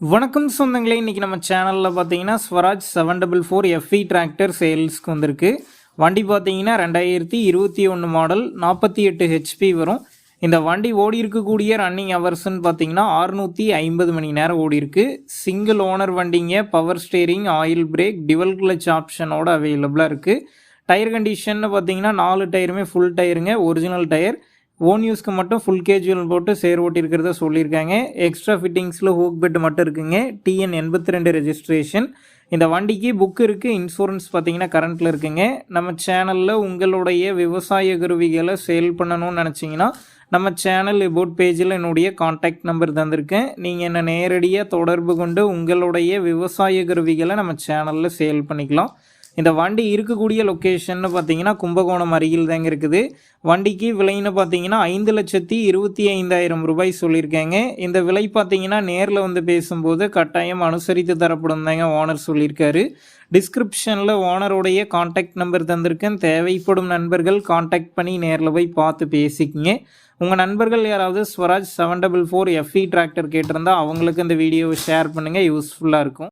வணக்கம் சொந்தங்களே இன்றைக்கி நம்ம சேனலில் பார்த்தீங்கன்னா Swaraj seven double four FE tractor சேல்ஸ்க்கு வந்திருக்கு. வண்டி பார்த்தீங்கன்னா ரெண்டாயிரத்தி இருபத்தி ஒன்று மாடல் நாற்பத்தி எட்டு ஹெச்பி வரும். இந்த வண்டி ஓடி இருக்கக்கூடிய ரன்னிங் ஹவர்ஸ்ன்னு பார்த்தீங்கன்னா அறுநூற்றி ஐம்பது மணி நேரம் ஓடி இருக்கு. சிங்கிள் ஓனர் வண்டிங்க power steering oil brake dual clutch ஆப்ஷனோட அவைலபிளாக இருக்குது டயர் கண்டிஷன்னு பார்த்தீங்கன்னா நாலு டயருமே ஃபுல் டயருங்க ஒரிஜினல் டயர் ஓன் யூஸ்க்கு மட்டும் ஃபுல் கேஜுவல் போட்டு சேர் ஓட்டியிருக்கிறத சொல்லியிருக்காங்க. எக்ஸ்ட்ரா ஃபிட்டிங்ஸில் ஹூக் பெட் மட்டும் இருக்குங்க. டிஎன் எண்பத்தி ரெண்டு ரெஜிஸ்ட்ரேஷன் இந்த வண்டிக்கு புக் இருக்குது இன்சூரன்ஸ் பார்த்தீங்கன்னா கரண்ட்டில் இருக்குங்க. நம்ம சேனலில் உங்களுடைய விவசாய கருவிகளை சேல் பண்ணணும்னு நினச்சிங்கன்னா நம்ம சேனல் எபோட் பேஜில் என்னுடைய காண்டாக்ட் நம்பர் தந்திருக்கேன். நீங்கள் என்னை நேரடியாக தொடர்பு கொண்டு உங்களுடைய விவசாய கருவிகளை நம்ம சேனலில் சேல் பண்ணிக்கலாம். இந்த வண்டி இருக்கக்கூடிய லொக்கேஷன் பார்த்தீங்கன்னா கும்பகோணம் அருகில் தாங்க இருக்குது. வண்டிக்கு விலைன்னு பார்த்தீங்கன்னா ஐந்து லட்சத்தி இருபத்தி ஐந்தாயிரம் ரூபாய் சொல்லியிருக்காங்க. இந்த விலை பார்த்தீங்கன்னா நேரில் வந்து பேசும்போது கட்டாயம் அனுசரித்து தரப்படும் தாங்க ஓனர் சொல்லியிருக்காரு. டிஸ்கிரிப்ஷனில் ஓனருடைய காண்டாக்ட் நம்பர் தந்திருக்கேன். தேவைப்படும் நண்பர்கள் காண்டாக்ட் பண்ணி நேரில் போய் பார்த்து பேசிக்கிங்க. உங்கள் நண்பர்கள் யாராவது Swaraj seven double four FE tractor கேட்டிருந்தா அவங்களுக்கு இந்த வீடியோவை ஷேர் பண்ணுங்கள் யூஸ்ஃபுல்லாக இருக்கும்.